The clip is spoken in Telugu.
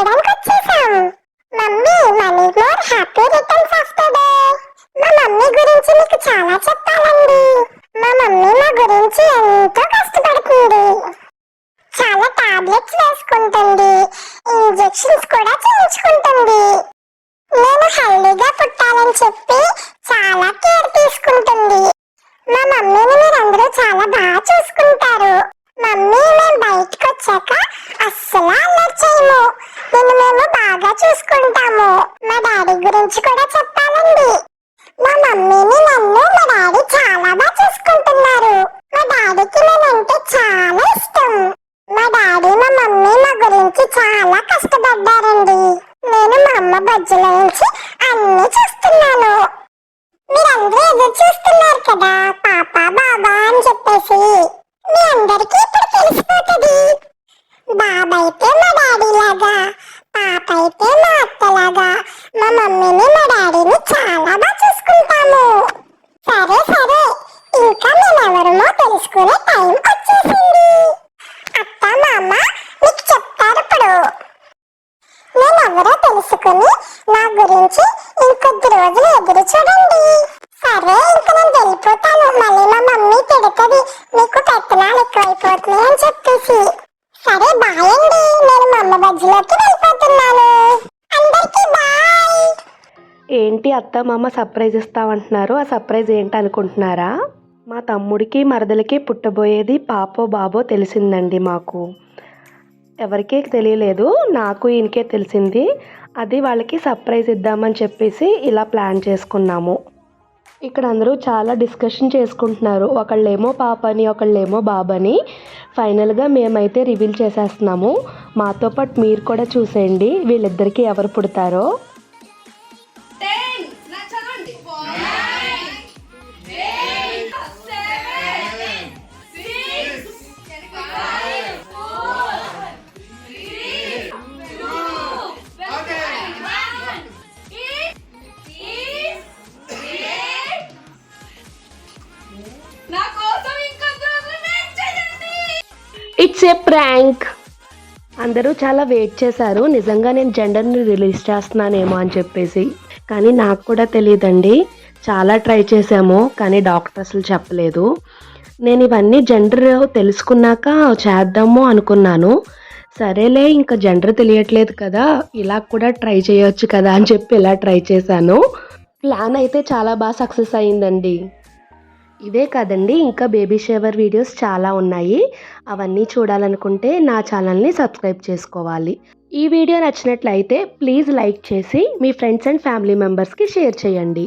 చేయడానికి వచ్చేసాం mummy many more happy returns వస్తుంది మా మమ్మీ గురించి మీకు చాలా చెప్పాలండి. మా మమ్మీ మా గురించి ఎంతో కష్టపడుతుంది. చాలా టాబ్లెట్స్ వేసుకుంటుంది. ఇంజెక్షన్స్ కూడా చేయించుకుంటుంది. నేను హెల్దీగా పుట్టాలని చెప్పి చాలా కేర్ తీసుకుంటుంది. మా మమ్మీని మీరందరూ చాలా బాగా చూసుకుంటారు. మమ్మీ మేము బయటకు వచ్చాక ఉంటాము మా డాడీ గురించి కూడా చెప్పాలండి. మా మమ్మీని నన్ను మా డాడీ చాలా బాగా చూసుకుంటున్నారు. మా డాడీకి నేనంటే చాలా ఇష్టం. మా డాడీ మా మమ్మీ మా గురించి చాలా కష్టపడ్డారండి. నేను మా అమ్మ బజ్జుల నుంచి అన్ని చూస్తున్నాను. మీరందరూ ఎదురు చూస్తున్నారు కదా పాప బాబా అని చెప్పేసి. మీ అందరికీ ఇప్పుడు తెలిసిపోతుంది. బాబా అయితే మా డాడీ లాగా పాప అయితే మా అత్తలాగా మా మమ్మీని మా డాడీని చాలా బాగా చూసుకుంటాము సరే సరే. ఇంకా మేమెవరమో తెలుసుకునే టైం వచ్చేసింది. అత్త మామ మీకు చెప్తారు ఇప్పుడు. నేనెవరో తెలుసుకుని నా గురించి ఇంకొద్ది రోజులు ఎదురు చూడండి. సరే ఇంక నేను వెళ్ళిపోతాను. మళ్ళీ మా మమ్మీ తిడుతుంది. మీకు పెత్తనాలు ఎక్కువైపోతున్నాయి అని చెప్పేసి. సరే బాయ్ అండి. నేను మా అమ్మ బజ్జిలోకి వెళ్ళిపోతున్నాను. అందరికీ ఏంటి అత్త మామ సర్ప్రైజ్ ఇస్తామంటున్నారు ఆ సర్ప్రైజ్ ఏంటి అనుకుంటున్నారా? మా తమ్ముడికి మరదలకి పుట్టబోయేది పాపో బాబో తెలిసిందండి మాకు. ఎవరికీ తెలియలేదు నాకు ఈయనకే తెలిసింది. అది వాళ్ళకి సర్ప్రైజ్ ఇద్దామని చెప్పేసి ఇలా ప్లాన్ చేసుకున్నాము. ఇక్కడ అందరూ చాలా డిస్కషన్ చేసుకుంటున్నారు. ఒకళ్ళేమో పాపని ఒకళ్ళేమో బాబని. ఫైనల్గా మేమైతే రివీల్ చేసేస్తున్నాము. మాతో పాటు మీరు కూడా చూసేయండి. వీళ్ళిద్దరికీ ఎవరు పుడతారో. It's a prank. అందరూ చాలా వెయిట్ చేశారు. నిజంగా నేను జెండర్ని రిలీజ్ చేస్తున్నానేమో అని చెప్పేసి. కానీ నాకు కూడా తెలియదండి. చాలా ట్రై చేశాము కానీ డాక్టర్ అసలు చెప్పలేదు. నేను ఇవన్నీ జెండర్ తెలుసుకున్నాక చేద్దాము అనుకున్నాను. సరేలే ఇంకా జెండర్ తెలియట్లేదు కదా ఇలా కూడా ట్రై చేయొచ్చు కదా అని చెప్పి ఇలా ట్రై చేశాను. ప్లాన్ అయితే చాలా బాగా సక్సెస్ అయిందండి. ఇదే కాదండి ఇంకా బేబీ షేవర్ వీడియోస్ చాలా ఉన్నాయి. అవన్నీ చూడాలనుకుంటే నా ఛానల్ని సబ్స్క్రైబ్ చేసుకోవాలి. ఈ వీడియో నచ్చినట్లయితే ప్లీజ్ లైక్ చేసి మీ ఫ్రెండ్స్ అండ్ ఫ్యామిలీ మెంబర్స్కి షేర్ చేయండి.